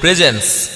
presence.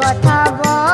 কথা বল।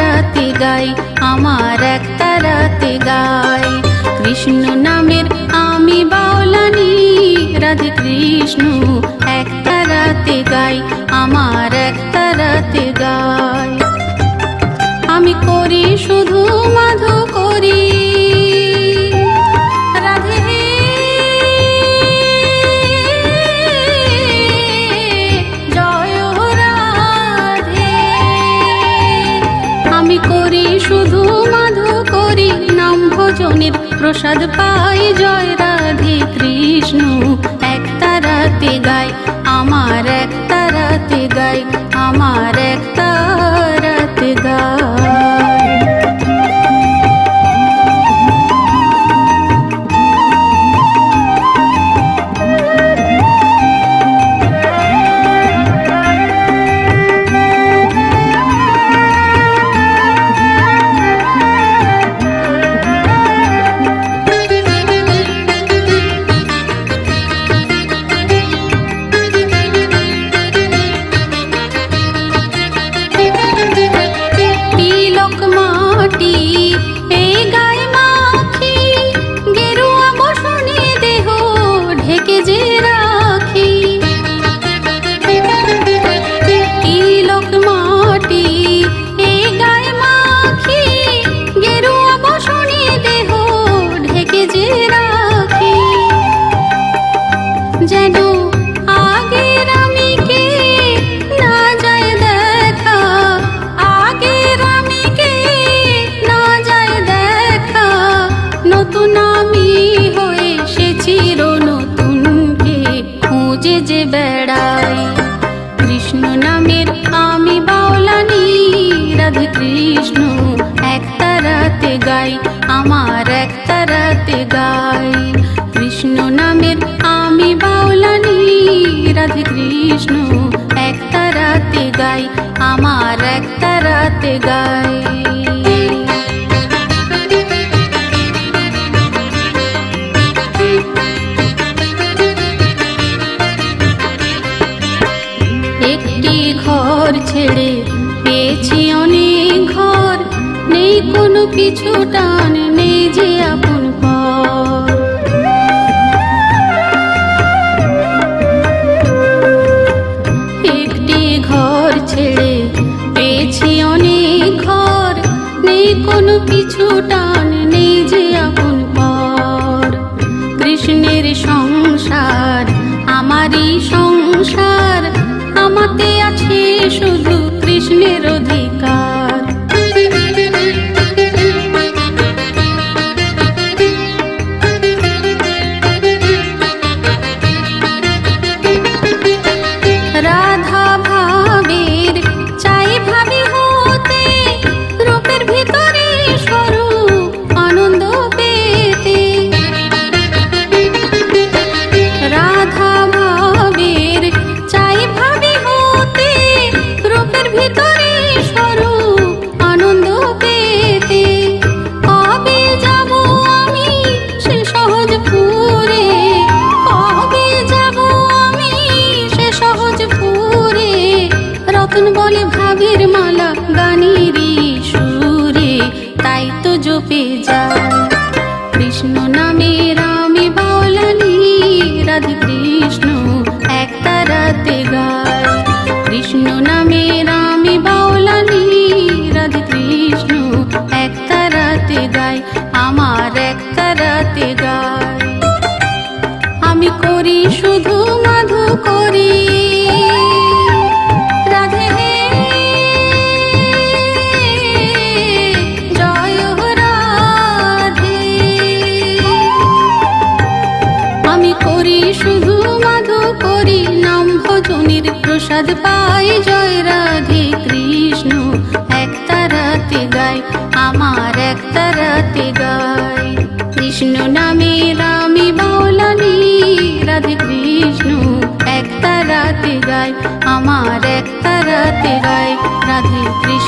রাতে গাই, আমার একটা রাতে গাই। কৃষ্ণ নামের আমি বাউলানি, রাধে কৃষ্ণ একটা রাতে গাই, আমার একটা রাতে গাই। আমি করি শুধু মাধু চরণের প্রসাদ পাই জয় রাধি কৃষ্ণ। এক তারাতে গায় আমার এক তারাতে গায় আমার এক তারাতে গায় গাইতে গাই। একটি ঘর ছেড়ে পেয়েছি অনেক ঘর নেই কোনো কিছুটা ¡Puta! পাই জয় রাধে কৃষ্ণ একটা রাতে গায় আমার একটা রাতে গায় কৃষ্ণ নামে রামি বাউলানি, রাধে কৃষ্ণ একটা রাতে গায় আমার একটা রাতে গায় রাধে কৃষ্ণ।